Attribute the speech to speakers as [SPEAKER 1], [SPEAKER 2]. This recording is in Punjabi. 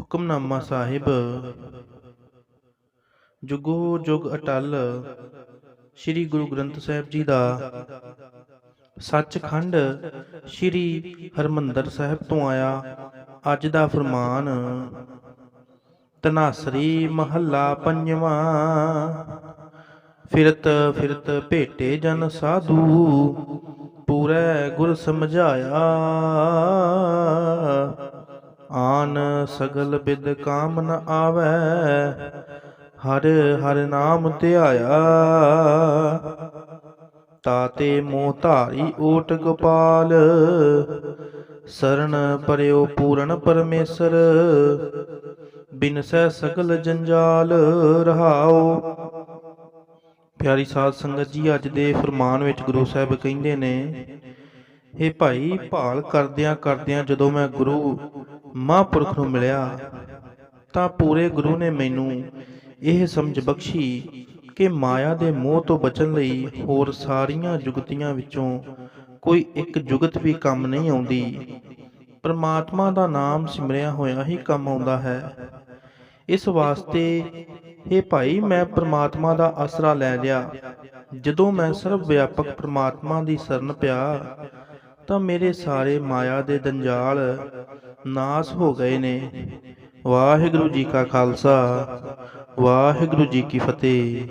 [SPEAKER 1] ਹੁਕਮਨਾਮਾ ਸਾਹਿਬ। ਜੁਗੋ ਜੁਗ ਅਟਲ, ਸ੍ਰੀ ਗੁਰੂ ਗ੍ਰੰਥ ਸਾਹਿਬ ਜੀ ਦਾ ਸੱਚਖੰਡ ਸ੍ਰੀ ਹਰਮੰਦਰ ਸਾਹਿਬ ਤੋਂ ਆਇਆ ਅੱਜ ਦਾ ਫਰਮਾਨ ਤਨਾਸਰੀ ਮਹੱਲਾ ਪੰਜਵਾਂ, ਫਿਰਤ ਫਿਰਤ ਭੇਟੇ ਜਨ ਸਾਧੂ, ਪੂਰੇ ਗੁਰ ਸਮਝਾਇਆ। ਆਨ ਸਗਲ ਬਿਦ ਕਾਮ ਨ ਆਵੈ, ਹਰ ਹਰ ਨਾਮ ਧਿਆਇਆ। ਤਾਤੇ ਮੋਹ ਧਾਰੀ ਓਟ ਗੋਪਾਲ ਸਰਣ ਪਰਿਓ ਪੂਰਨ ਪਰਮੇਸ਼ਰ। ਬਿਨਸੈ ਸਗਲ ਜੰਜਾਲ ਰਹਾਓ। ਪਿਆਰੀ ਸਾਧ ਸੰਗਤ ਜੀ, ਅੱਜ ਦੇ ਫਰਮਾਨ ਵਿੱਚ ਗੁਰੂ ਸਾਹਿਬ ਕਹਿੰਦੇ ਨੇ ਇਹ ਭਾਈ, ਭਾਲ ਕਰਦਿਆਂ ਕਰਦਿਆਂ ਜਦੋਂ ਮੈਂ ਗੁਰੂ ਮਹਾਂਪੁਰਖ ਨੂੰ ਮਿਲਿਆ, ਤਾਂ ਪੂਰੇ ਗੁਰੂ ਨੇ ਮੈਨੂੰ ਇਹ ਸਮਝ ਬਖਸ਼ੀ ਕਿ ਮਾਇਆ ਦੇ ਮੋਹ ਤੋਂ ਬਚਣ ਲਈ ਹੋਰ ਸਾਰੀਆਂ ਜੁਗਤੀਆਂ ਵਿੱਚੋਂ ਕੋਈ ਇੱਕ ਜੁਗਤ ਵੀ ਕੰਮ ਨਹੀਂ ਆਉਂਦੀ। ਪਰਮਾਤਮਾ ਦਾ ਨਾਮ ਸਿਮਰਿਆ ਹੋਇਆ ਹੀ ਕੰਮ ਆਉਂਦਾ ਹੈ। ਇਸ ਵਾਸਤੇ ਇਹ ਭਾਈ, ਮੈਂ ਪਰਮਾਤਮਾ ਦਾ ਆਸਰਾ ਲੈ ਲਿਆ। ਜਦੋਂ ਮੈਂ ਸਰਵ ਵਿਆਪਕ ਪਰਮਾਤਮਾ ਦੀ ਸ਼ਰਨ ਪਿਆ, ਤਾਂ ਮੇਰੇ ਸਾਰੇ ਮਾਇਆ ਦੇ ਦੰਜਾਲ ਨਾਸ ਹੋ ਗਏ ਨੇ। ਵਾਹਿਗੁਰੂ ਜੀ ਕਾ ਖਾਲਸਾ। ਵਾਹਿਗੁਰੂ ਜੀ ਕੀ ਫਤਿਹ।